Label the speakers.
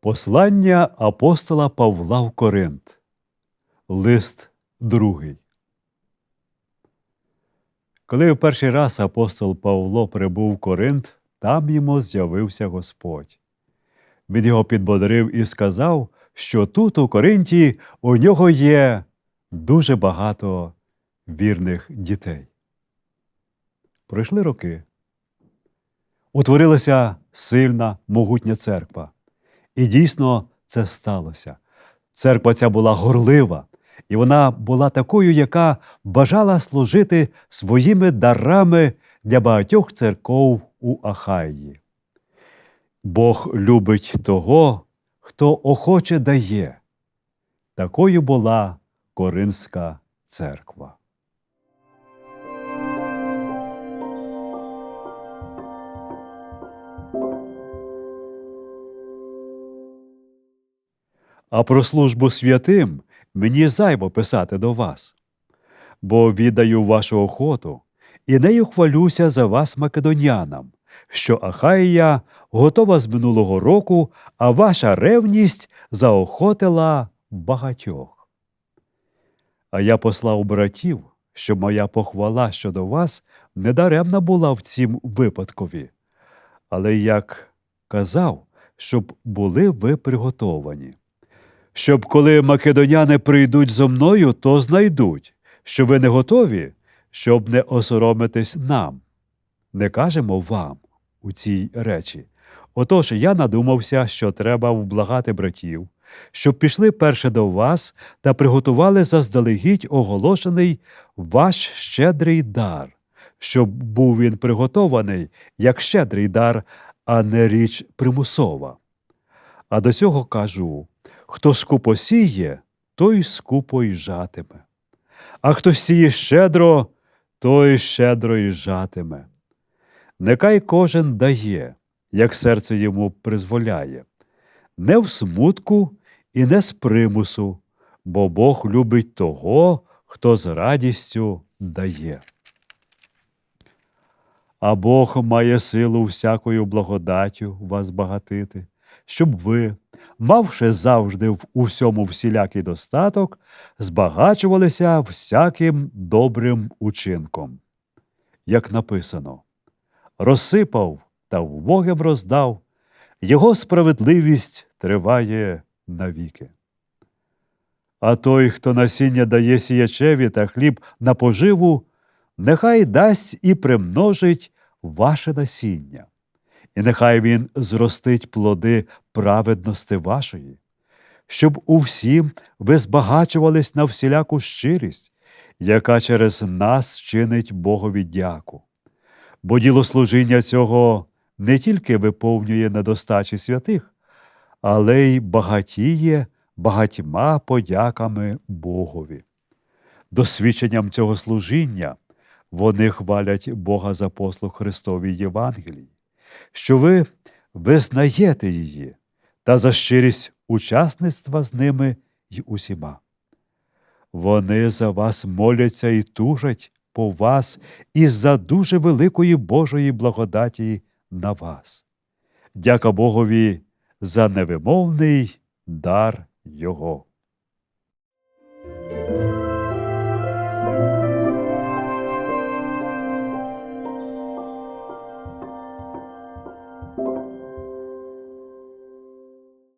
Speaker 1: Послання апостола Павла в Коринт. Лист другий. Коли в перший раз апостол Павло прибув в Коринт, там йому з'явився Господь. Він його підбодрив і сказав, що тут, у Коринті, у нього є дуже багато вірних дітей. Пройшли роки. Утворилася сильна, могутня церква. І дійсно це сталося. Церква ця була горлива, і вона була такою, яка бажала служити своїми дарами для багатьох церков у Ахаї. Бог любить того, хто охоче дає. Такою була Коринська церква. А про службу святим мені зайво писати до вас, бо віддаю вашу охоту і нею хвалюся за вас македонянам, що Ахаїя готова з минулого року, а ваша ревність заохотила багатьох. А я послав братів, щоб моя похвала щодо вас недаремна була в цім випадкові, але як казав, щоб були ви приготовані щоб коли македоняни прийдуть зо мною, то знайдуть, що ви не готові, щоб не осоромитись нам. Не кажемо вам у цій речі. Отож я надумався, що треба вблагати братів, щоб пішли перше до вас та приготували заздалегідь оголошений ваш щедрий дар, щоб був він приготований як щедрий дар, а не річ примусова. А до цього кажу хто скупо сіє, той скупо й жатиме. А хто сіє щедро, той щедро й жатиме. Нехай кожен дає, як серце йому призволяє, не в смутку і не з примусу, бо Бог любить того, хто з радістю дає. А Бог має силу всякою благодаттю вас багатити, щоб ви, мавши завжди в усьому всілякий достаток, збагачувалися всяким добрим учинком. Як написано, розсипав та вбогим роздав, його справедливість триває навіки. А той, хто насіння дає сіячеві та хліб на поживу, нехай дасть і примножить ваше насіння і нехай він зростить плоди праведності вашої, щоб у ви збагачувались на всіляку щирість, яка через нас чинить Богові дяку. Бо діло служіння цього не тільки виповнює недостачі святих, але й багатіє багатьма подяками Богові. Досвідченням цього служіння вони хвалять Бога за послуг Христовій Євангелії що ви визнаєте її та за щирість учасництва з ними й усіма. Вони за вас моляться і тужать по вас із за дуже великої Божої благодаті на вас. Дяка Богові за невимовний дар Його.